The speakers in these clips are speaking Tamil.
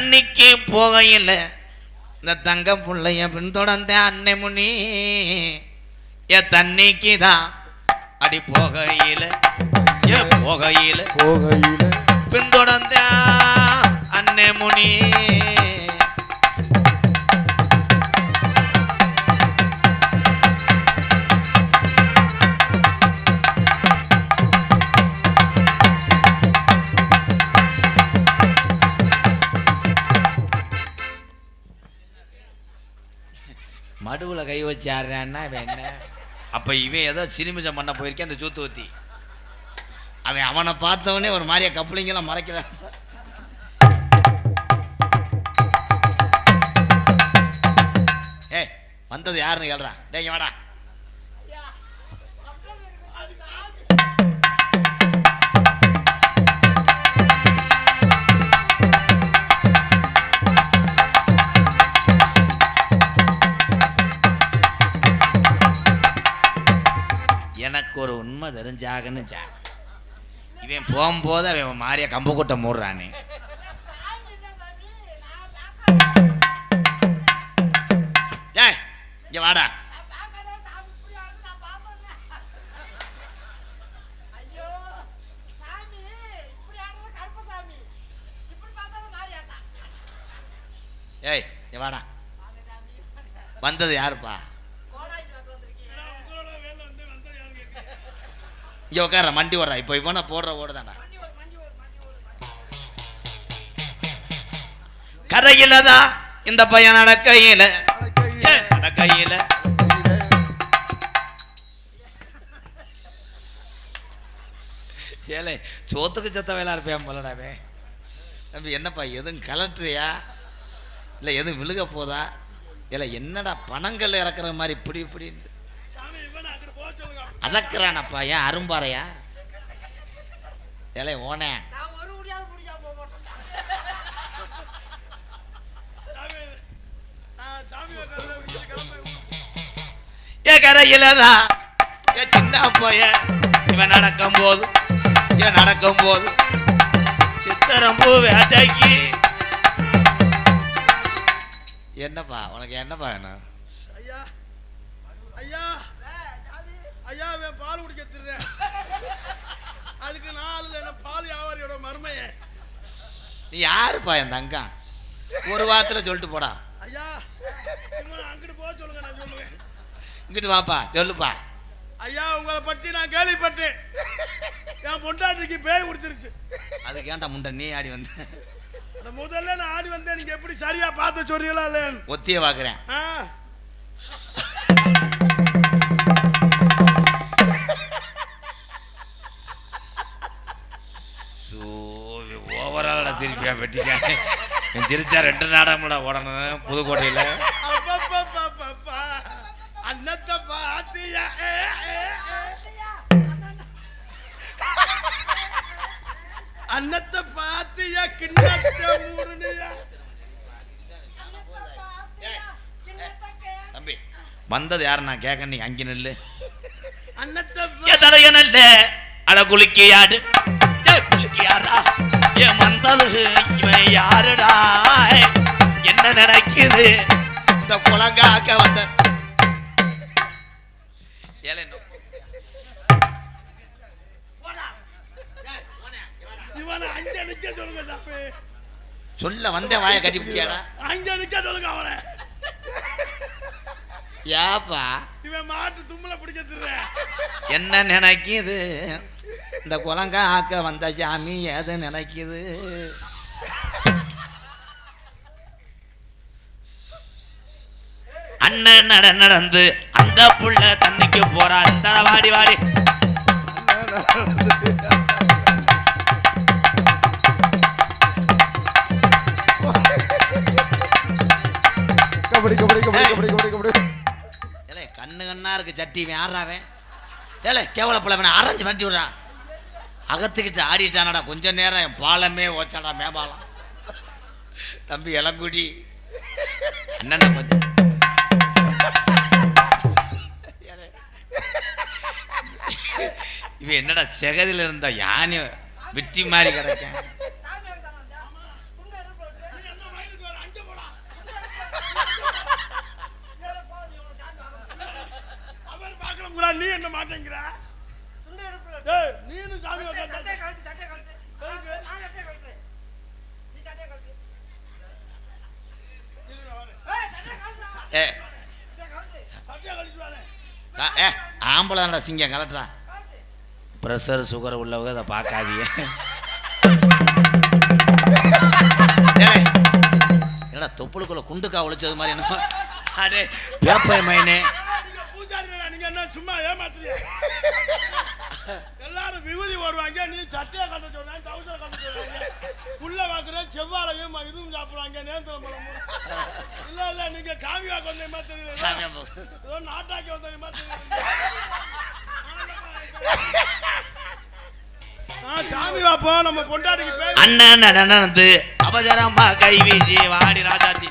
தண்ணிக்கு போகையில் இந்த தங்க புள்ளைய பின்தொடர்ந்த அன்னை முனி என் தண்ணிக்கு தான் அடி போகையில் ஏ போகையில் போகையில. பின்தொடர்ந்த அன்னை முனி நடுவில் கை வச்சாருன்னா இவன் என்ன? அப்போ இவன் ஏதோ சினிமிசம் பண்ண போயிருக்கேன் அந்த சூத்து ஊத்தி அவன் அவனை பார்த்தவனே ஒரு மாதிரியா கப்பலிங்கெல்லாம் மறைக்கிறான். ஏய் வந்தது யாருன்னு கேள்றான் டேய் வாடா. உண்மை தெரிஞ்சாகன்னு ஜா. இவன் போகும்போது அவன் மாறிய கம்பு கூட்ட மூடுறானே. ஏய் இங்கே வாடா. ஏய் வாடா. வந்தது யாருப்பா? இங்கே உட்கார மண்டி ஓடுறா. இப்போ இப்போ நான் போடுற ஓடுதாண்டா கரையில தான் இந்த பையன் நடக்கையில. ஏ, நடக்கையில. ஏலே சோத்துக்கு சத்த வேலை இருப்பேன் போலடாவே தம்பி என்னப்பா எதுவும் கலட்டுறியா? இல்லை எதுவும் விழுக போதா? இல்லை என்னடா பணங்கள் இறக்குற மாதிரி இப்படி இப்படின்ட்டு. அதக்குறானப்பா ஏன் அரும்பாறையா ஏலே ஓனே. ஏ கரையிலதான் ஏ சின்ன போய இவன் நடக்கும் போது ஏன் நடக்கும் போது சித்தரம்பூ வேட்டைக்கு. என்னப்பா? உனக்கு என்னப்பா வேணும்? ஐயா ஐயா. ஐயா இவன் பால் குடிக்க திருறேன் அதுக்கு நாலு என்ன பால் வியாபாரியோட மருமைய. நீ யாருப்பா என் தங்கம்? ஒரு வாரத்தில் சொல்லிட்டு போடா. ஐயா அங்கிட்டு போக சொல்லுங்க நான் சொல்லுவேன். இங்கிட்டு வாப்பா சொல்லுப்பா. ஐயா உங்களை பத்தி நான் கேள்விப்பட்டேன். என் பொண்டாட்டிக்கு பேய் கொடுத்துருச்சு அதுக்கு ஏன்டா முண்டை நீ ஆடி வந்த? முதல்ல நான் ஆடி வந்தேன் நீங்க எப்படி சரியா பார்த்து சொல்றீங்களா ஒத்திய பார்க்குறேன். வெட்டிக்க என் சிரிச்சா ரெண்டு நாடகம்டா ஓடணும் புதுக்கோட்டையில். பாத்தியா? ஏ, ஏ, ஏ. அன்னத்தை பாத்தியா? கிண்ணத்தை மூடுனியா? தம்பி. வந்தது யாரு? நான் கேட்க நீ அங்கே நில்லு. அன்னத்தை ஏ தலையனல்ல நடக்குது இந்த குலங்காக்க வந்த. சொல்ல வந்தேன் வாயை கட்டி பிடிக்கியாடா அங்க நிக்க சொல்லுங்க அவனை. ஏப்பா இவன் மாட்டு தும்மல பிடிக்க என்ன நினைக்குது? இந்த குலங்கா ஆக்க வந்த சாமி எது நினைக்குது? அண்ணன் நட நடந்து அந்த புள்ள தண்ணிக்கு போறா. இந்த வாடி வாடி. கபடி கபடி கபடி கபடி கபடி கபடி. ஏலே கண்ணு கண்ணா இருக்கு சட்டி இவன் ஆடுறாவன் ஏலே கேவலப்பழ இவனை அரைஞ்சு விடுறான். அகத்துக்கிட்டு ஆடிட்டானடா கொஞ்ச நேரம் என் பாலமே ஓச்சாடா மேபாலம். தம்பி இளங்குடி. அண்ணன் கொஞ்சம் இவ என்னடா செகதியில் இருந்தா யானை வெற்றி மாதிரி கிடைக்கும் நீ என்ன மாட்டேங்கிற நீனு சாமி ஆம்பளை சிங்கம் கலட்டுறான் ப்ரெஷர் சுகர் உள்ளவங்க அதை பார்க்காதீங்க. என்னடா தொப்புளுக்குள்ள குண்டுக்கா ஒழிச்சது மாதிரி என்ன? அடே பேப்பர் மைனே நீங்க பூஜாரிடா, நீங்க என்ன சும்மா ஏமாத்துறியா? எல்லாரும் விபூதி போடுவாங்க நீ சட்டையை கட்ட சொன்னா தவுசரை கட்ட சொல்றாங்க புள்ள வாக்குற செவ்வாழையும் இதுவும் சாப்பிடுவாங்க நேந்திரம் பழமும் இல்ல இல்ல நீங்க சாமி வாக்கு தெரியல போ. ஏதோ நாட்டாக்கி வந்தீங்க தெரியல ஆ, சாமி வாப்போம் நம்ம பொண்டாட்டிக்கு பேர் அண்ணன் நடனது அபஜரமா கை வீசி வாடி ராஜாத்தி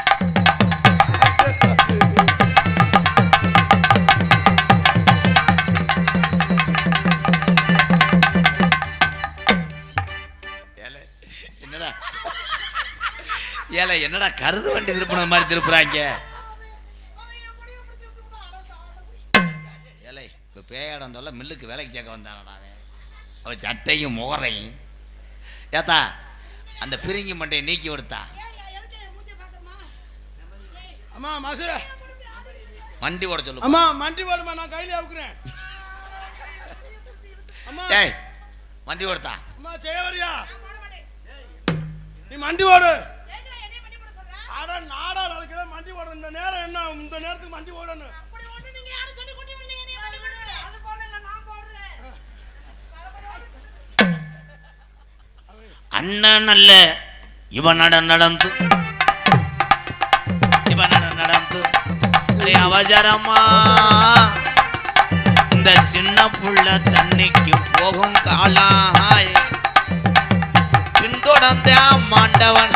ஏலே, என்னடா? ஏல என்னடா கருது வண்டி திருப்பின மாதிரி திருப்புறாங்க? ஏலே இப்போ பேயாடம் தொல்ல மில்லுக்கு வேலைக்கு சேர்க்க வந்தானடா அவன் சட்டையும் முகரையும். ஏத்தா அந்த பிரிங்கி மண்டையை நீக்கி விடுத்தா அம்மா மசுர. வண்டி ஓட சொல்லு அம்மா மண்டி போடுமா நான் கையில அவுக்குறேன். அம்மா. ஏய் வண்டி ஓடுத்தா அம்மா செய்ய வரியா நீ மண்டி ஓடு அட நாடா நாளைக்கு மண்டி ஓடு இந்த நேரம் என்ன இந்த நேரத்துக்கு மண்டி ஓடணும் அண்ணன் அல்ல இவன் நடந்து. இவன் நடந்து. அவசரமா. இந்த சின்ன புள்ள தண்ணிக்கு போகும் காலாய். பின்தொடர்ந்த மாண்டவன்.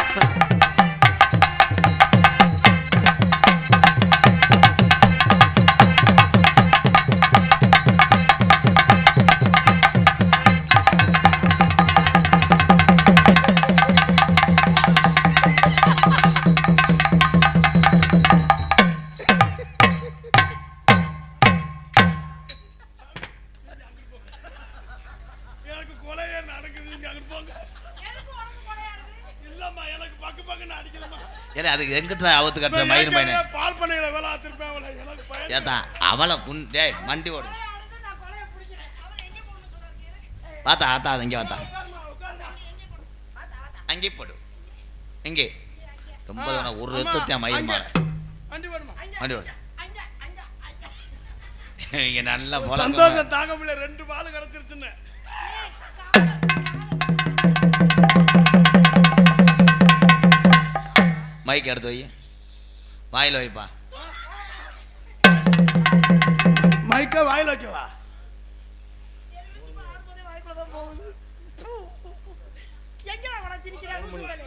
அதுக்கு எங்கிட்ட அவத்து கட்டுற மயிர் மயினை பால் பண்ணையில வேலை ஆத்திருப்பேன் ஏத்தா அவளை குன் டேய் வண்டி ஓடு. பார்த்தா ஆத்தா அது இங்கே பார்த்தா. அங்கே போடு. இங்கே. ரொம்ப. ஒரு ரத்தத்தை மயிர் வண்டி ஓடு இங்க நல்ல சந்தோஷம் தாங்க முடியல. ரெண்டு பால் கிடைச்சிருச்சுன்னு மைக் எடுத்து வை வாயில் வைப்பா மைக்க வாயில் வைக்கவா எங்கடா கூட திணிக்கிற லூசு பயலே?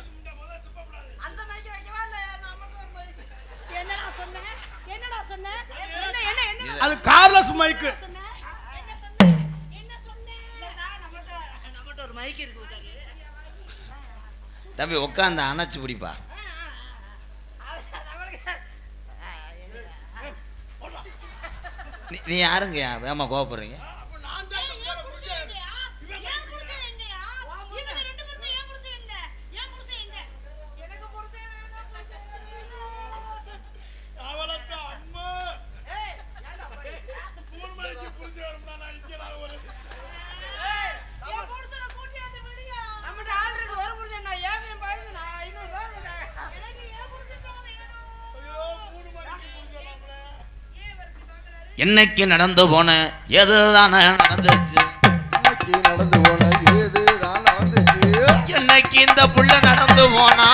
அந்த மைக்க வைக்கவா இல்ல நமக்கு ஒரு மைக்கு? என்னடா சொன்ன என்னடா சொன்ன என்ன என்ன என்ன அது கார்லஸ் மைக்கு சொன்ன என்ன சொன்ன என்ன சொன்ன இல்லடா நம்மட்ட நம்மட்ட ஒரு மைக் இருக்கு பாரு தம்பி உட்காந்து அணைச்சு பிடிப்பா நீ- யாருங்கய்யா வேமா கோவப்படுறீங்க? என்னைக்கு நடந்து போன எதுதானே நடந்துச்சு? நடந்து போன ஏதுதான் நடந்துச்சு என்னைக்கு இந்த புள்ள நடந்து போனா?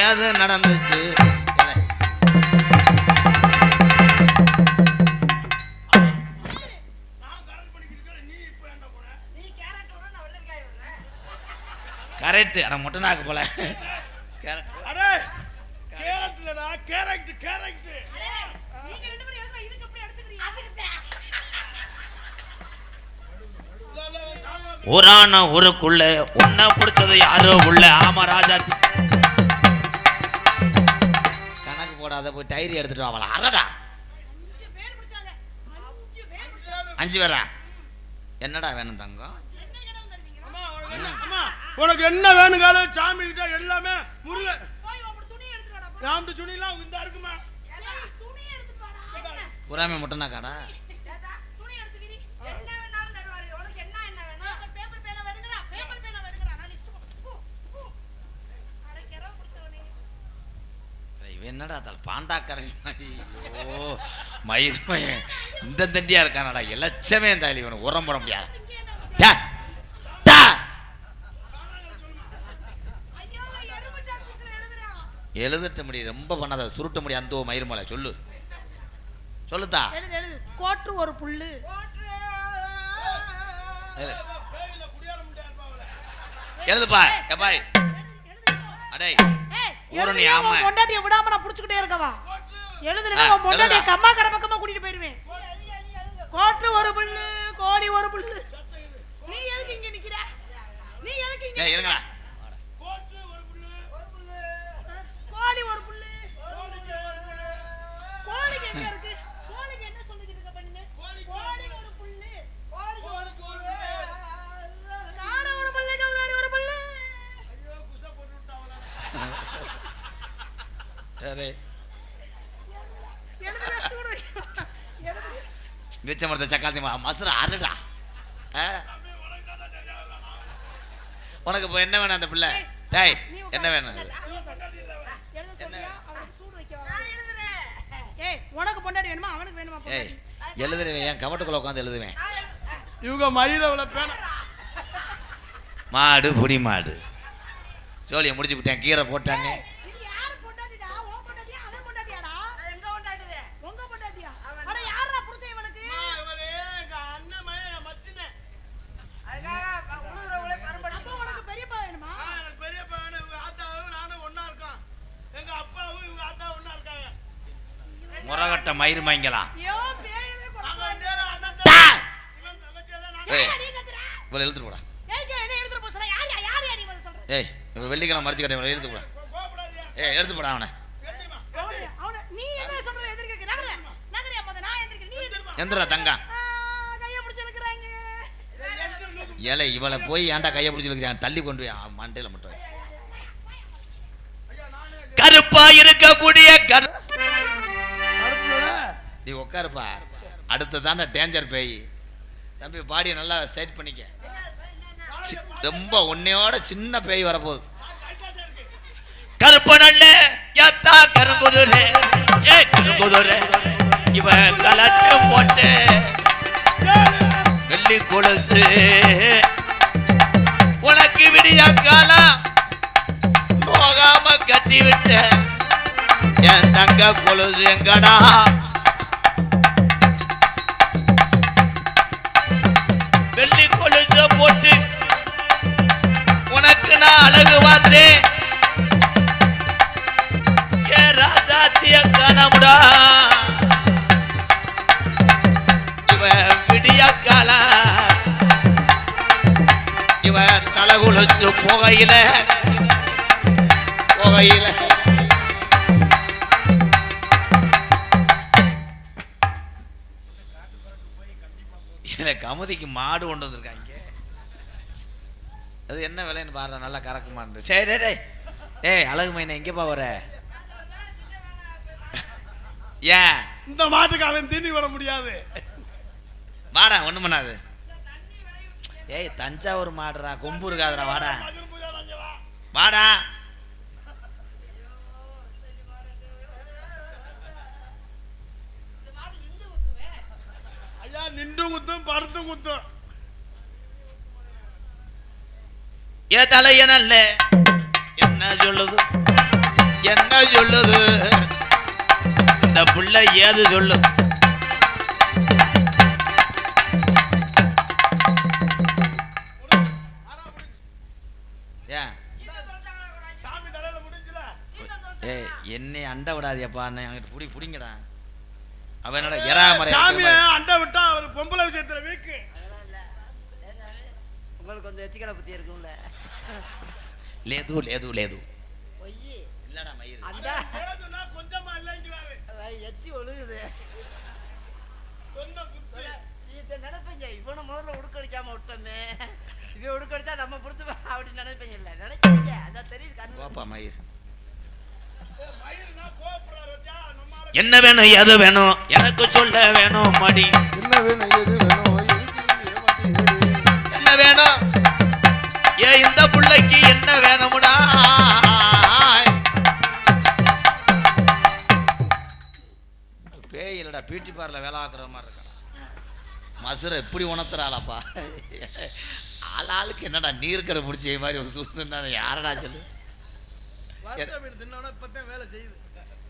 ஏது நடந்துச்சு? கரெக்ட் ஆனால் மொட்டை நாக்கு போல. ஊரான ஊருக்குள்ள உன்னை பிடிச்சது யாரோ உள்ள ஆமா ராஜாத்தி கணக்கு போடாத போய் டைரி எடுத்துட்டு வாங்களா அடடா. அஞ்சு பேரா? என்னடா வேணும் தங்கம்? அம்மா உனக்கு என்ன? அம்மா உனக்கு என்ன வேணுங்காலும் சாமி கிட்ட எல்லாமே முருகன். யாம்ட்டு சுனிலாம் இந்த இருக்குமா? ஏய், துணி எடுத்துட்டு வாடா. என்ன? புறாமே முட்டனா காடா ஏடா, துணி எடுத்து விரி. என்ன வேணாலும் தருவாரு. உனக்கு என்ன என்ன வேணும்? பேப்பர் பேனா வேணுங்கடா, பேப்பர் பேனா வேணுங்கடா. நான் லிஸ்ட் போட்டு- போ, போ. அட, கிரவ பிடிச்சவனே. இவன் என்னடா தல் பாண்டாக்காரன் மாதிரி ஐயோ மயிர் மயன் இந்த தண்டியா இருக்கானடா எலச்சமே தாலி இவனுக்கு உரம் போட முடியாது. எழுதட்ட முடியும் ரொம்ப பண்ணாத சுருட்ட முடியும். அந்த மயிர் மலை சொல்லு. சொல்லுதா. கோற்று ஒரு புல்லு. எழுதுப்பா எப்பாய் அடே ஊரணி ஆமை. பொண்டாட்டியை விடாம நான் புடிச்சுக்கிட்டே இருக்கவா? எழுதுனா ஆ, உன் பொண்டாட்டியை. கம்மா கர பக்கமா கூட்டிட்டு போயிருவேன். கோட்டு ஒரு புல்லு கோடி ஒரு புல்லு. நீ எதுக்கு இங்க நிக்கிற? நீ எதுக்கு இங்க ஏய் இருங்கடா கோட்டு ஒரு புல்லு கோழி ஒரு புல்லு கோழிக்கு எங்க இருக்கு கோழிக்கு என்ன சொல்லிட்டு இருக்க பண்ணு கோழி ஒரு புல்லு கார ஒரு புல்லு கவுதாரி ஒரு புல்லு ஐயோ குச போட்டு விட்டாவல சரி எழுதுற சூடு எழுதுற மிச்ச மரத்தை சக்காத்தி மசுர அருடா? உனக்கு இப்போ என்ன வேணும் அந்த பிள்ளை? டேய் என்ன வேணும்? எழுத சொல்றியா? அவனுக்கு சூடு வைக்கவா ஏய் உனக்கு பொண்டாட்டி வேணுமா? அவனுக்கு வேணுமா ஏய் எழுதுருவேன் என் கவட்டுக்குள்ள உட்காந்து எழுதுவேன்? இவங்க மயிரவள பேன மாடு புடி மாடு. சோழியை முடிச்சு விட்டேன் கீரை போட்டாங்க இது யாரு பொண்டாட்டிடா உன் பொண்டாட்டியா அவன் பொண்டாட்டியாடா எங்க பொண்டாட்டிதே உங்க பொண்டாட்டியா அட யாரா புருஷன் இவனுக்கு இவரே எங்க அண்ணன் மகன் மச்சினே அப்ப உனக்கு பெரியப்பா வேணுமா ஆ, எனக்கு பெரிய பையன் இவங்க ஆத்தாவும் நானும் ஒண்ணா இருக்கோம் எங்க அப்பாவும் இவங்க ஆத்தாவும் ஒண்ணா இருக்காங்க முறகட்ட மயிர் மங்கலாம் ஐயோ பேயவே நாங்க ரெண்டு கொண்டு பேரும் அண்ணன் டா! தம்பி. இவன் தங்கச்சியா தான் நாங்க ஏய் நீ கத்துற இவளை எழுத்துட்டு போடா ஏய்க்கு என்ன எடுத்துட்டு போற யார் யார் யார் யார் நீ வந்து சொல்ற? ஏய் இவன் வெள்ளிக்கிழமை மறைச்சு கட்ட இவளை எழுத்து போடா. கோ- கோவப்படாதீங்க. ஏய் எழுத்து போடா அவனை. எந்திரிமா அவன அவன நீ என்ன சொல்ற? எதிர்க்க நகர. நகரியா முத நான் எந்திரிக்க நீ எந்திரிமா எந்திரா தங்கம் கைய பிடிச்சு இழுக்கறாங்க. ஏலே இவளை போய் ஏன்டா கையை பிடிச்சிருக்கிறான் தள்ளி கொண்டு போய் மண்டையில மட்டும் வை. கருப்பா இருக்கக்கூடிய கரு நீ உட்காருப்பா அடுத்து தானே டேஞ்சர் பேய் தம்பி பாடியை நல்லா செட் பண்ணிக்க. ரொம்ப உன்னையோட சின்ன பேய் வரப்போகுது. கருப்பு நல்ல யாத்தா கரும்புதுரே ஏ கரும்புதுரே இவன் கலட்டு போட்டு. வெள்ளி கொலுசு. உனக்கு விடிய காலம். போகாம கட்டி விட்ட என் தங்க கொலுசு எங்கடா? போட்டு உனக்கு நான் அழகு பார்த்தேன். ஏ ராசாத்திய காணமுடா இவன் விடிய கால. இவன் தலை குளிச்சு புகையில புகையில. கமுதிக்கு மாடு கொண்டு வந்திருக்காங்க. அது என்ன விலைன்னு பாரு நல்லா கறக்குமான்னு சரி டேய் ஏய் அழகு மைனா எங்கேப்பா வர ஏன் இந்த மாட்டுக்கு அவன் தீனி விட முடியாது. வாடா ஒண்ணும் பண்ணாது. ஏய் தஞ்சாவூர் மாடுறா கொம்பு இருக்காதுடா வாடா. வாடா. ஏ தலைய நல்ல என்ன சொல்லுது? என்ன சொல்லுது? இந்த புள்ள ஏது சொல்லு? என்னை அண்ட விடாதியப்பா அங்கிட்டு புடி புடிங்கடா. அவன் என்னடா எறா சாமிய மறை அண்டை விட்டா அவர் பொம்பளை விஷயத்துல உங்களுக்கு கொஞ்சம் எச்சிக்கடை புத்தி இருக்கும்ல. லேது லேது லேது. பொய் இல்லடா மயிர் அந்த கொஞ்சமா இல்லைங்கிறாரு அஹ், எச்சி ஒழுகுது. சொன்ன இதை நினைப்பீங்க. இவனை முதல்ல உடுக்கடிக்காம விட்டோமே. இவன் உடுக்கடிச்சா நம்ம பிடிச்சி அப்படி நினைப்பீங்க இல்ல நினைக்கிறீங்க அதான் தெரியுது கண்ணு வாப்பா மயிர் என்ன வேணும் எது வேணும்? எனக்கு சொல்ல வேணும் மடி. என்ன வேணும் எது புள்ளைக்கு என்ன வேணும்டா? பேய் இல்லடா பியூட்டி பார்லர் வேலை ஆக்குற மாதிரி இருக்கடா மசுரை எப்படி உணர்த்துறாளாப்பா. ஆள் ஆளுக்கு என்னடா நீர்க்கரை பிடிச்ச மாதிரி ஒரு சூசன்னா யாரடா சொல்லு?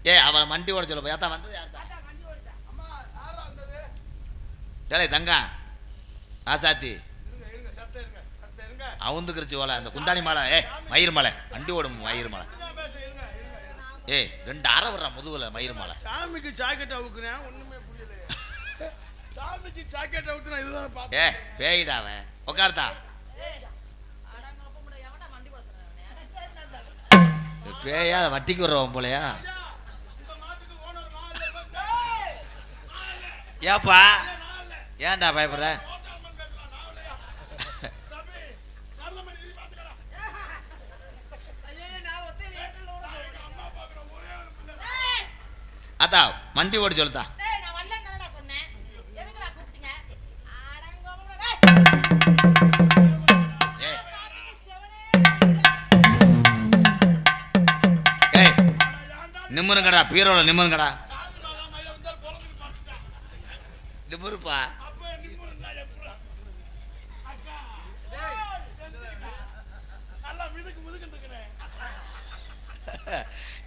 ஏ அவளை மண்டி ஓட சொல்ல ஏத்தா வந்தது யார்த்தா அம்மா யாரா வந்தது? டேலே தங்கா ஆசாத்தி அவுந்துக்கிருச்சு ஓலை அந்த குந்தாணி மலை. ஏ மயிர் மலை. வண்டி ஓடும் மயிர் மலை. ஏய் ரெண்டு அரை விடுறா முதுகுல மயிர் மலை. சாமிக்கு ஜாக்கெட் அவுக்குறேன் ஒண்ணுமே புரியலையே. சாமிக்கு ஜாக்கெட் அவுத்துனா இதுதான் ஏ பார்த்தேன் பேயிடா அவன். உட்கார்த்தா பேயா வட்டிக்கு விடுறவன் போலையா? இந்த மாட்டுக்கு ஓனர் நாலு ஏப்பா ஏன்டா பயப்படுற ஓட்டாமன் பேசுறான் நாவலையா தம்பி சரளமணி நீ பாத்துக்கடா அம்மா பாக்குற ஒரே ஒரு பிள்ளை அத்தா வண்டி ஓடி சொல்லுதா டேய், நான் வரலன்னு தானடா சொன்னேன். எதுக்குடா கூப்பிட்டீங்க? அடங்கோபுரம், டேய். ஏய் செவனே. ஏய் நிம்முருங்கடா பீரோல நிம்முருங்கடா சாமி நாளா மயில வந்தால் பிறந்துக்கு பார்த்துட்டான் நிம்முருப்பா அப்ப நிம்மதினா எப்படா அக்கா நல்லா மிதுக்கு மிதுக்குன்னு இருக்கிறேன்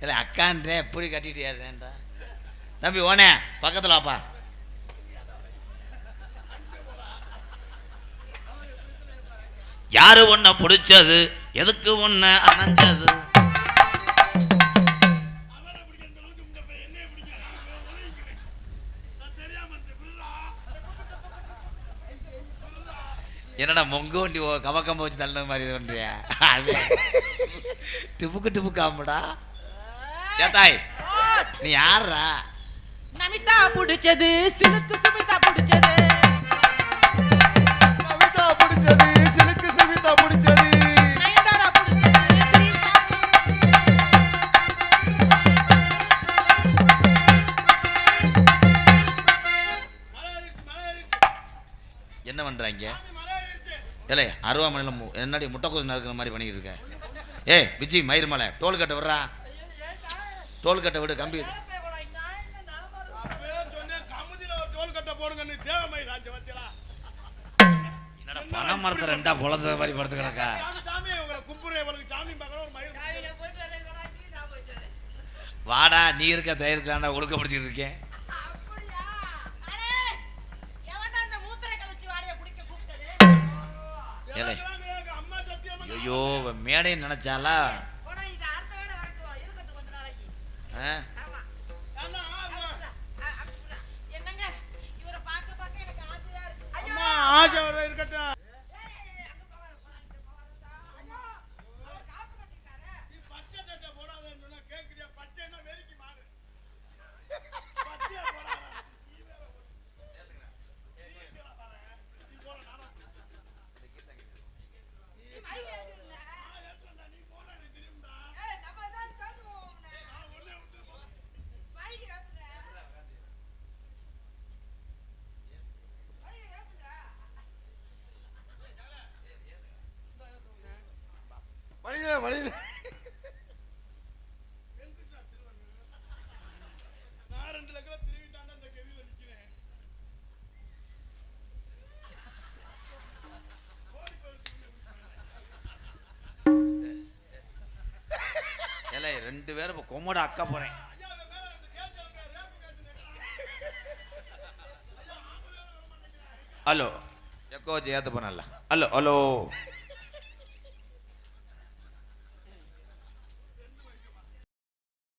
இல்லை அக்கான்றே எப்படி கட்டிட்டு ஏறுறேன்டா தம்பி ஓனே பக்கத்தில் வாப்பா. யாரு உன்னை பிடிச்சது? எதுக்கு உன்னை அணைஞ்சது என்னடா மொங்க வண்டி ஓ- கவக்கம்ப வச்சு தள்ளின மாதிரி பண்றியா? டிப்புக்கு டிப்புக்கு ஆமாடா ஏத்தாய் நீ யாருடா நமிதா புடிச்சது சிலுக்கு சுமிதா புடிச்சது. கவிதா பிடிச்சது சிலுக்கு சிவிதா பிடிச்சது. நயன்தாரா என்ன பண்றாங்க? ஏலே அருவாமனையில் மு என்னடி முட்டைக்கோசு நறுக்கிற மாதிரி பண்ணிக்கிட்டு இருக்க? ஏய் விஜி மயிர் மலை டோல் கட்டை விடுறா. டோல் கட்டை விடு கம்பி. பணம் மரத்தை ரெண்டா பொழந்த மாதிரி படுத்து கிடக்கா சாமி சாமி உங்களை கும்புறேன் இவளுக்கு சாமி பார்க்கணும் ஒரு மயிர் வாடா நீ இருக்க தைரியத்தை தாண்டா ஒழுக்கப்படுத்திட்டு இருக்கேன் அப்படியா அடே எவன்டா இந்த மூத்திரை கவிச்சு வாடைய குடிக்க கூப்பிட்டது ஏலே. எவன் அம்மா சத்தியமா ஐயோ இவன் மேடையை நினைச்சாலா போடா இது அடுத்த வேலை வரட்டும் இருக்கட்டும் கொஞ்ச நாளைக்கு ஆ? ஆமா அண்ணா, ஆமா. அ- அ- என்னங்க இவரை பார்க்க பார்க்க எனக்கு ஆசையா இருக்கு ஐயோ அம்மா ஆசை வர இருக்கட்டும் ஏய், அங்க போகாத, போடா, இங்க போகாதடா. ஐயோ, அவர் காப்பு கட்டிட்டாரே. நீ பச்சை சட்டை போடாதன்னு சொன்னா கேக்குறியா பச்சைன்னா வெறிக்கு மாறு பச்சையா போடாத நீ வேற ஒரு- நீ எங்கடா வர? நீ போடா, நானும் மைக் ஏத்துறேன்ல. நான் ஏத்துறேன்டா, நீ போடா, எனக்கு தெரியும்டா. ஏய், நம்ம தான் தோத்து போவோம்ல. நான் உள்ளே விட்டு போ. மைக் ஏத்துறேன். மைக் ஏத்துங்க. மணியில மணியில எங்கிட்டா திருவண்ணு? நான் ரெண்டு லட்சம் திருவிட்டாண்டா இந்த கெவியில நிக்கிறேன் ஓடி போயிருக்கு ஏலே ரெண்டு பேரும் இப்போ கொம்மோட அக்கா நிக்கிறான். ஹலோ. எக்கோ வச்சு ஏற்ற போனல ஹலோ ஹலோ.